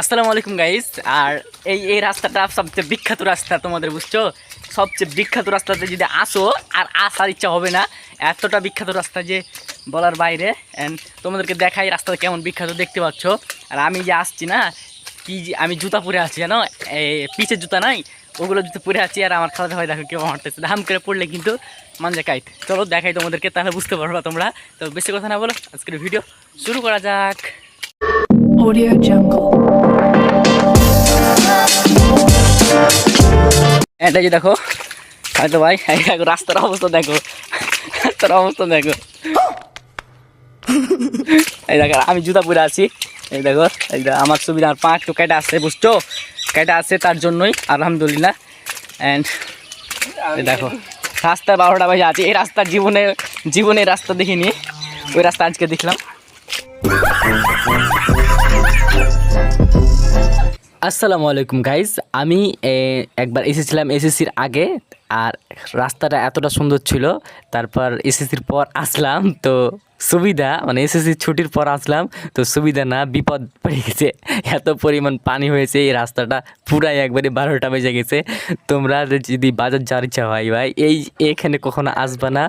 আসসালামু আলাইকুম গাইস আর এই এই রাস্তাটা সবচেয়ে বিখ্যাত রাস্তা তোমাদের, বুঝছ? সবচেয়ে বিখ্যাত রাস্তাতে যদি আসো, আর আসার ইচ্ছা হবে না, এতটা বিখ্যাত রাস্তা যে বলার বাইরে। অ্যান্ড তোমাদেরকে দেখাই রাস্তাটা কেমন বিখ্যাত, দেখতে পাচ্ছ? আর আমি যে আসছি না, কি আমি জুতা পরে আছি, জানো? পিচের জুতা নাই, ওগুলো জুতো পরে আছি, আর আমার খালাদা ভাই দেখো কেউ হাঁটতেছে। হাম করে পড়লে কিন্তু মাঞ্জা কাইট। চলো, দেখাই তোমাদেরকে, তাহলে বুঝতে পারবা তোমরা। তো বেশি কথা না বলো, আজকের ভিডিও শুরু করা যাক। Audio Jungle. এটা যে দেখো। হয়তো ভাই দেখো, রাস্তার অবস্থা দেখো। রাস্তার অবস্থা দেখো। এই দেখো, আমি জুতা পরে আছি। এই দেখো, এই আমার সুবিধা আমার পা একটু কেটে আসছে বুঝছ? কেটে আসছে তার জন্যই, আলহামদুলিল্লাহ। অ্যান্ড দেখো রাস্তা বারোটা বাজে আছে। এই রাস্তার জীবনে জীবনে রাস্তা দেখিনি। ওই রাস্তা আজকে দেখলাম। আসসালামু আলাইকুম গাইজ আমি একবার এসেছিলাম এসএসসির আগে, আর রাস্তাটা এতটা সুন্দর ছিল। তারপর এসএসসির পর আসলাম, তো সুবিধা মানে এসএসসির ছুটির পর আসলাম, তো সুবিধা না, বিপদ পড়ে গেছে। এত পরিমাণ পানি হয়েছে, এই রাস্তাটা পুরাই একবারে বারোটা বেজে গেছে। তোমরা যদি বাজার যাওয়ার ইচ্ছা হয়, ভাই, এই, এখানে কখনো আসবা না।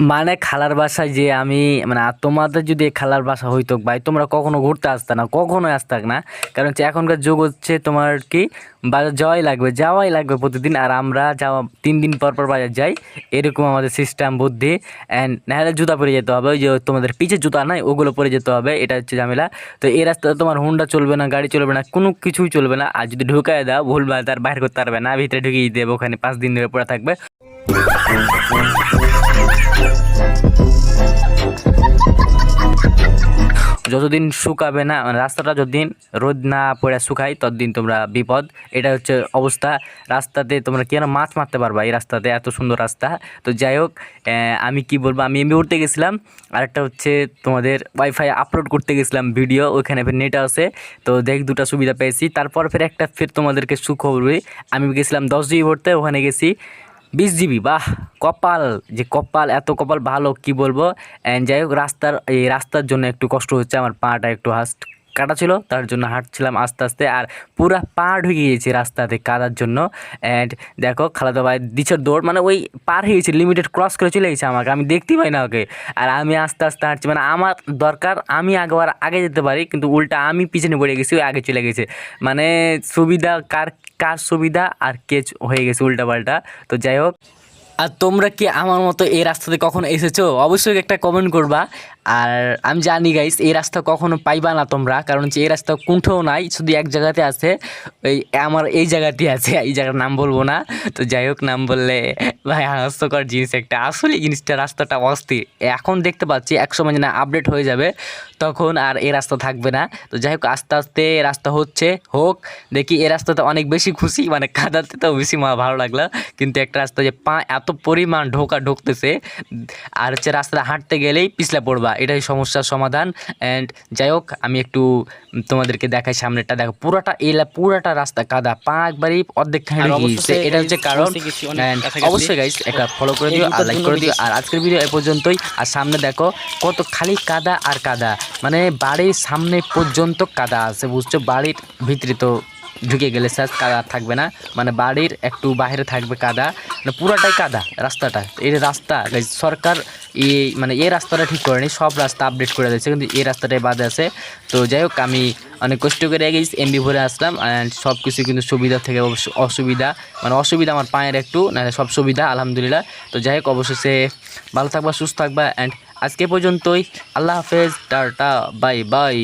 মানে খালার বাসায় যে আমি মানে তোমাদের যদি খালার বাসা হইতো, ভাই, তোমরা কখনো ঘুরতে আসতে না, কখনোই আসতাক না। কারণ হচ্ছে এখনকার যুগ হচ্ছে তোমার কি, বাজার যাওয়াই লাগবে যাওয়াই লাগবে প্রতিদিন, আর আমরা যাওয়া তিন দিন পর পর বাজার যাই। এরকম আমাদের সিস্টেম বুদ্ধি অ্যান্ড নাহলে জুতা পরে যেতে হবে, ওই যে তোমাদের পিছের জুতা নাই, ওগুলো পরে যেতে হবে, এটা হচ্ছে ঝামেলা। তো এই রাস্তায় তোমার হুন্ডা চলবে না, গাড়ি চলবে না, কোনো কিছুই চলবে না, আর যদি ঢুকায় দাও, ভুলভাল তার বাইর করতে পারবে না, ভিতরে ঢুকিয়ে দেবে, ওখানে পাঁচ দিন ধরে পড়ে থাকবে। যতদিন শুকাবে না মানে রাস্তাটা যতদিন রোদ না পড়ে শুকায়, ততদিন তোমরা বিপদ। এটা হচ্ছে অবস্থা। রাস্তাতে তোমরা কেন মাছ মারতে পারবা এই রাস্তাতে, এত সুন্দর রাস্তা। তো যাই হোক আমি কি বলব, আমি এমবি উঠতে গেছিলাম। আর একটা হচ্ছে তোমাদের ওয়াইফাই আপলোড করতে গেছিলাম ভিডিও ওখানে ফের নেট আছে। তো দেখ, দুটো সুবিধা পেয়েছি। তারপর ফের একটা ফের তোমাদেরকে সুখবর আমি গেছিলাম দশ জিবি ভরতে, ওখানে গেছি। বিশ জিবি, বাহ, কপাল, যে কপাল, এত কপাল ভালো, কি বলব? অ্যান্ড যাই হোক, রাস্তার, এই রাস্তার জন্য একটু কষ্ট হচ্ছে, আমার পাটা একটু হাস্ট কাটা ছিল, তার জন্য হাঁটছিলাম আস্তে আস্তে, আর পুরো পা ঢুকে গিয়েছে রাস্তাতে কাদার জন্য। অ্যান্ড দেখো খালাদা ভাই, দিছের দৌড় মানে ওই পার হয়ে গেছে লিমিটেড ক্রস করে চলে গেছে আমাকে, আমি দেখতেই পাই না ওকে। আর আমি আস্তে আস্তে হাঁটছি মানে আমার দরকার, আমি আগে আগে যেতে পারি, কিন্তু উল্টা আমি পিছনে পড়ে গেছি ওই আগে চলে গেছে। মানে সুবিধা কার কার সুবিধা আর কেচ হয়ে গেছে উল্টাপাল্টা। তো যাই হোক আর তোমরা কি আমার মতো এই রাস্তাতে কখনো এসেছ? অবশ্যই একটা কমেন্ট করবা। আর আমি জানি গাইস এই রাস্তা কখনো পাইবা না তোমরা, কারণ হচ্ছে এই রাস্তা কোনটাও নাই, শুধু এক জায়গাতে আছে। ওই আমার এই জায়গাতে আছে, এই জায়গার নাম বলব না। তো যাই হোক, নাম বললে ভাই হাস্যকর জিনিস একটা। আসলে জিনিসটা রাস্তাটা অস্থির। এখন দেখতে পাচ্ছি, একসময় যেন আপডেট হয়ে যাবে, তখন আর এই রাস্তা থাকবে না। তো যাই হোক, আস্তে আস্তে রাস্তা হচ্ছে, হোক, দেখি এই রাস্তাতে অনেক বেশি খুশি মানে কাদাতে তো বেশি মা ভালো লাগল। কিন্তু একটা রাস্তা যে পা এত পরিমাণ ঢোকা ঢুকতেছে। আর হচ্ছে রাস্তাটা হাঁটতে গেলেই পিছলা পড়বা। এটাই সমস্যার সমাধান। অ্যান্ড যাই হোক আমি একটু তোমাদেরকে দেখাই সামনেটা দেখো পুরোটা এলা পুরোটা রাস্তা কাদা। পা একবারই অর্ধেক গিয়েছে। এটা হচ্ছে কারণ। অবশ্যই গাইস একটা ফলো করে দিও আর লাইক করে দিও। আর আজকের ভিডিও এ পর্যন্তই। আর সামনে দেখো কত খালি কাদা আর কাদা। মানে বাড়ির সামনে পর্যন্ত কাদা আছে বুঝছ? বাড়ির ভিতরে তো ঢুকে গেলে স্যার কাদা থাকবে না। মানে বাড়ির একটু বাইরে থাকবে কাদা। মানে পুরাটাই কাদা রাস্তাটা। এই রাস্তা সরকার এই মানে এই রাস্তাটা ঠিক করেনি, সব রাস্তা আপডেট করে দিয়েছে, কিন্তু এই রাস্তাটাই বাদে আছে। তো যাই হোক, আমি অনেক কষ্ট করে গেছি এমবি ভরে আসলাম অ্যান্ড সব কিছু কিন্তু সুবিধা থেকে অসুবিধা মানে অসুবিধা আমার পায়ের একটু না সব সুবিধা, আলহামদুলিল্লাহ। তো যাই হোক, অবশেষে ভালো থাকবা, সুস্থ থাকবা অ্যান্ড আজকে পর্যন্তই। আল্লাহ হাফেজ, টাটা বাই বাই